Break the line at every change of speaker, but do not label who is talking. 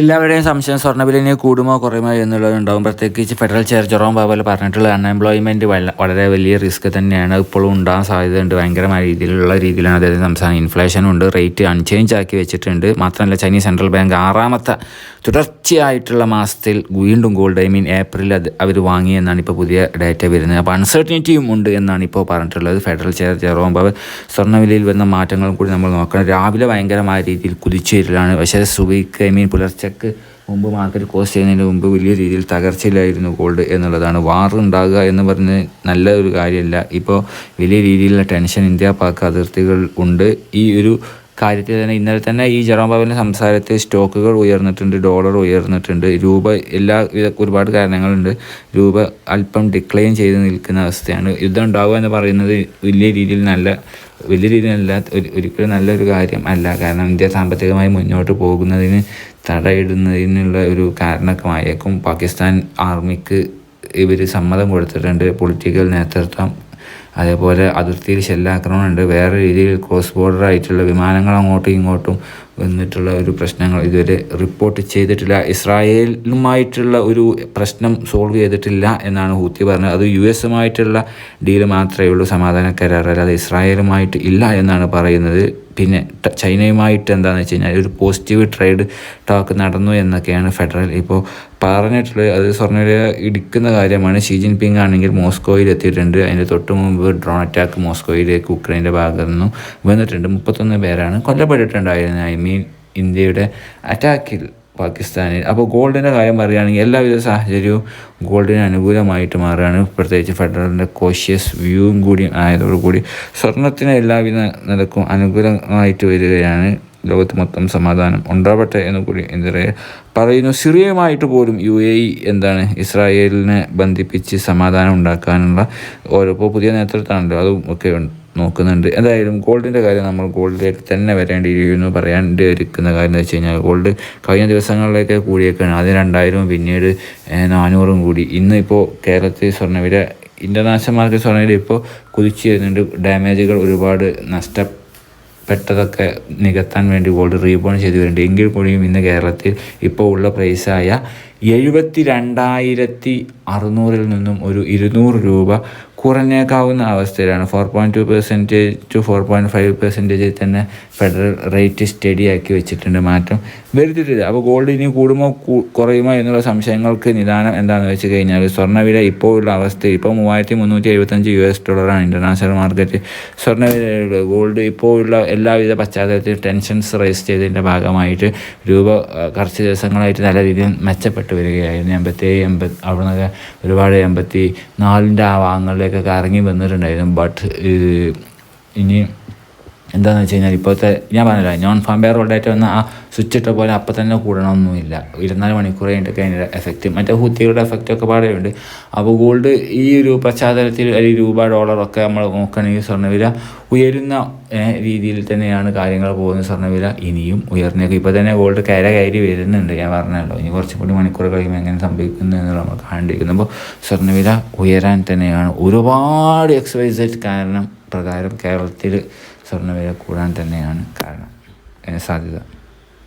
എല്ലാവരുടെയും സംശയം സ്വർണവിലിന് കൂടുമോ കുറയുമോ എന്നുള്ളത് ഉണ്ടാകും പ്രത്യേകിച്ച് ഫെഡറൽ ചെയർ ജെറോം പവൽ പറഞ്ഞിട്ടുള്ള അൺഎംപ്ലോയ്മെന്റ് വളരെ വലിയ റിസ്ക് തന്നെയാണ്. ഇപ്പോഴും ഉണ്ടാകാൻ സാധ്യതയുണ്ട്. ഭയങ്കരമായ രീതിയിലുള്ള രീതിയിലാണ് അതായത് സംസ്ഥാനം ഇൻഫ്ലേഷൻ ഉണ്ട് റേറ്റ് അൺചേഞ്ച് ആക്കി വെച്ചിട്ടുണ്ട്. മാത്രമല്ല ചൈനീസ് സെൻട്രൽ ബാങ്ക് ആറാമത്തെ തുടർച്ചയായിട്ടുള്ള മാസത്തിൽ വീണ്ടും ഗോൾഡ് ഐ മീൻ ഏപ്രിൽ അത് അവർ വാങ്ങി എന്നാണ് ഇപ്പോൾ പുതിയ ഡാറ്റ വരുന്നത്. അപ്പോൾ അൺസർട്ടനിറ്റിയും ഉണ്ട് എന്നാണ് ഇപ്പോൾ പറഞ്ഞിട്ടുള്ളത് ഫെഡറൽ ചെയർ ജെറോം പവൽ സ്വർണവിലയിൽ വരുന്ന മാറ്റങ്ങളും കൂടി നമ്മൾ നോക്കണം. രാവിലെ ഭയങ്കരമായ രീതിയിൽ കുതിച്ചുവരലാണ് പക്ഷേ സുബിക്ക് ഐ മീൻ പുലർച്ചക്ക് മുമ്പ് മാർക്കറ്റ് ക്ലോസ് ചെയ്യുന്നതിന് മുമ്പ് വലിയ രീതിയിൽ തകർച്ചയിലായിരുന്നു ഗോൾഡ് എന്നുള്ളതാണ്. വാർ ഉണ്ടാകുക എന്ന് പറഞ്ഞ് നല്ല ഒരു കാര്യമല്ല. ഇപ്പോൾ വലിയ രീതിയിലുള്ള ടെൻഷൻ ഇന്ത്യ പാക് അതിർത്തികൾ ഉണ്ട്. ഈ ഒരു കാര്യത്തിൽ തന്നെ ഇന്നലെ തന്നെ ഈ ജെറോം പവലിന്റെ സംസാരത്തിൽ സ്റ്റോക്കുകൾ ഉയർന്നിട്ടുണ്ട് ഡോളർ ഉയർന്നിട്ടുണ്ട് രൂപ എല്ലാവിധ ഒരുപാട് കാരണങ്ങളുണ്ട്. രൂപ അല്പം ഡിക്ലൈൻ ചെയ്ത് നിൽക്കുന്ന അവസ്ഥയാണ്. യുദ്ധം ഉണ്ടാവുക എന്ന് പറയുന്നത് വലിയ രീതിയിൽ നല്ല വലിയ രീതിയിലല്ല ഒരു ഒരിക്കലും നല്ലൊരു കാര്യം അല്ല. കാരണം ഇന്ത്യ സാമ്പത്തികമായി മുന്നോട്ട് പോകുന്നതിന് തടയിടുന്നതിനുള്ള ഒരു കാരണമായേക്കും. പാകിസ്ഥാൻ ആർമിക്ക് ഇവർ സമ്മതം കൊടുത്തിട്ടുണ്ട്. പൊളിറ്റിക്കൽ നേതൃത്വം അതേപോലെ അതിർത്തിയിൽ ഷെല്ലാക്രമണമുണ്ട്. വേറെ രീതിയിൽ ക്രോസ് ബോർഡർ ആയിട്ടുള്ള വിമാനങ്ങൾ അങ്ങോട്ടും ഇങ്ങോട്ടും വന്നിട്ടുള്ള ഒരു പ്രശ്നങ്ങൾ ഇതുവരെ റിപ്പോർട്ട് ചെയ്തിട്ടില്ല. ഇസ്രായേലുമായിട്ടുള്ള ഒരു പ്രശ്നം സോൾവ് ചെയ്തിട്ടില്ല എന്നാണ് ഹൂത്തി പറഞ്ഞത്. അത് യു എസുമായിട്ടുള്ള ഡീൽ മാത്രമേ ഉള്ളൂ സമാധാന കരാർ അല്ലാതെ ഇസ്രായേലുമായിട്ട് ഇല്ല എന്നാണ് പറയുന്നത്. പിന്നെ ചൈനയുമായിട്ട് എന്താണെന്ന് വെച്ച് കഴിഞ്ഞാൽ ഒരു പോസിറ്റീവ് ട്രേഡ് ടോക്ക് നടന്നു എന്നൊക്കെയാണ് ഫെഡറൽ ഇപ്പോൾ പറഞ്ഞിട്ടുള്ളത്. അത് സ്വർണവില ഇടിക്കുന്ന കാര്യമാണ്. ഷീ ജിൻപിങ് ആണെങ്കിൽ മോസ്കോയിൽ എത്തിയിട്ടുണ്ട്. അതിന്റെ തൊട്ട് മുമ്പ് ഡ്രോൺ അറ്റാക്ക് മോസ്കോയിലേക്ക് ഉക്രൈന്റെ ഭാഗത്തു നിന്നും വന്നിട്ടുണ്ട്. മുപ്പത്തൊന്ന് പേരാണ് കൊല്ലപ്പെട്ടിട്ടുണ്ടായിരുന്നത് ഐ മീൻ ഇന്ത്യയുടെ അറ്റാക്കിൽ പാകിസ്ഥാനിൽ അപ്പോൾ ഗോൾഡിന്റെ കാര്യം പറയുകയാണെങ്കിൽ എല്ലാവിധ സാഹചര്യവും ഗോൾഡിന് അനുകൂലമായിട്ട് മാറുകയാണ്. പ്രത്യേകിച്ച് ഫെഡറലിന്റെ കോഷ്യസ് വ്യൂവും കൂടി ആയതോടുകൂടി സ്വർണത്തിന് എല്ലാവിധ നിലക്കും അനുകൂലമായിട്ട് വരികയാണ്. ലോകത്ത് മൊത്തം സമാധാനം ഉണ്ടാവട്ടെ എന്ന് കൂടി എന്തിനെ പറയുന്നു. സിറിയയുമായിട്ട് പോലും യു എ ഇ എന്താണ് ഇസ്രായേലിനെ ബന്ധിപ്പിച്ച് സമാധാനം ഉണ്ടാക്കാനുള്ള ഓരോ ഇപ്പോൾ പുതിയ നേതൃത്വമാണല്ലോ അതും ഒക്കെ ഉണ്ട് നോക്കുന്നുണ്ട്. എന്തായാലും ഗോൾഡിന്റെ കാര്യം നമ്മൾ ഗോൾഡിലേക്ക് തന്നെ വരേണ്ടിയിരിക്കുന്നു. പറയാണ്ട് ഇരിക്കുന്ന കാര്യം എന്ന് വെച്ച് കഴിഞ്ഞാൽ ഗോൾഡ് കഴിഞ്ഞ ദിവസങ്ങളിലേക്ക് കൂടിയേക്കാണ്. ആദ്യം രണ്ടായിരവും പിന്നീട് നാനൂറും കൂടി. ഇന്ന് ഇപ്പോൾ കേരളത്തിൽ സ്വർണവില ഇന്റർനാഷണൽ മാർക്കറ്റ് സ്വർണവില ഇപ്പോൾ കുതിച്ചു വരുന്നുണ്ട്. ഡാമേജുകൾ ഒരുപാട് നഷ്ട പെട്ടതൊക്കെ നികത്താൻ വേണ്ടി ഗോൾഡ് റീബോൺ ചെയ്തു വരുന്നുണ്ട്. എങ്കിൽ കൂടിയും ഇന്ന് കേരളത്തിൽ ഇപ്പോൾ ഉള്ള പ്രൈസായ എഴുപത്തി രണ്ടായിരത്തി അറുന്നൂറിൽ നിന്നും ഒരു ഇരുന്നൂറ് രൂപ കുറഞ്ഞേക്കാവുന്ന അവസ്ഥയിലാണ്. Four point two percentage to four point five പെർസെന്റേജിൽ തന്നെ ഫെഡറൽ റേറ്റ് സ്റ്റഡി ആക്കി വെച്ചിട്ടുണ്ട്. മാറ്റം വരുത്തിയിട്ടില്ല. അപ്പോൾ ഗോൾഡ് ഇനി കൂടുമോ കുറയുമോ എന്നുള്ള സംശയങ്ങൾക്ക് നിദാനം എന്താണെന്ന് വെച്ച് കഴിഞ്ഞാൽ സ്വർണവില ഇപ്പോൾ ഉള്ള അവസ്ഥ ഇപ്പോൾ മൂവായിരത്തി മുന്നൂറ്റി എഴുപത്തഞ്ച് യു എസ് ഡോളറാണ് ഇന്റർനാഷണൽ മാർക്കറ്റ് സ്വർണവിലയുള്ളത് ഗോൾഡ് ഇപ്പോൾ ഉള്ള എല്ലാവിധ പശ്ചാത്തലത്തിൽ ടെൻഷൻസ് റേസ് ചെയ്തതിന്റെ ഭാഗമായിട്ട് രൂപ കുറച്ച് ദിവസങ്ങളായിട്ട് നല്ല രീതിയിൽ മെച്ചപ്പെട്ടു വരികയായിരുന്നു. എൺപത്തി ഏഴ് എൺപത് അവിടുന്ന് ഒരുപാട് എൺപത്തി നാലിന്റെ ആ ഭാഗങ്ങളിലേക്കൊക്കെ ഇറങ്ങി വന്നിട്ടുണ്ടായിരുന്നു. ബട്ട് ഇനി എന്താണെന്ന് വെച്ച് കഴിഞ്ഞാൽ ഇപ്പോഴത്തെ ഞാൻ പറഞ്ഞില്ല നോൺ ഫാം ബെയർ റോഡായിട്ട് വന്ന ആ സ്വിച്ച് ഇട്ട പോലെ അപ്പം തന്നെ കൂടണമൊന്നുമില്ല. ഇരുപത്തിനാല് മണിക്കൂർ കഴിഞ്ഞിട്ടൊക്കെ അതിന്റെ എഫക്റ്റ് മറ്റേ ഹൂത്തികളുടെ എഫക്റ്റ് ഒക്കെ പാടെയുണ്ട്. അപ്പോൾ ഗോൾഡ് ഈ ഒരു പശ്ചാത്തലത്തിൽ അല്ലെങ്കിൽ രൂപ ഡോളറൊക്കെ നമ്മൾ നോക്കുകയാണെങ്കിൽ സ്വർണവില ഉയരുന്ന രീതിയിൽ തന്നെയാണ് കാര്യങ്ങൾ പോകുന്നത് സ്വർണവില ഇനിയും ഉയർന്നേക്കും. ഇപ്പോൾ തന്നെ ഗോൾഡ് കര കയറി വരുന്നുണ്ട് ഞാൻ പറഞ്ഞല്ലോ. ഇനി കുറച്ചും കൂടി മണിക്കൂർ കഴിയുമ്പോൾ എങ്ങനെ സംഭവിക്കുന്നു എന്നുള്ള നമ്മൾ കണ്ടിരിക്കുന്നു. അപ്പോൾ സ്വർണവില ഉയരാൻ തന്നെയാണ് ഒരുപാട് എക്സസൈസ് കാരണം പ്രകാരം കേരളത്തിൽ സ്വർണവില കൂടാൻ തന്നെയാണ് കാരണം. സാധ്യത.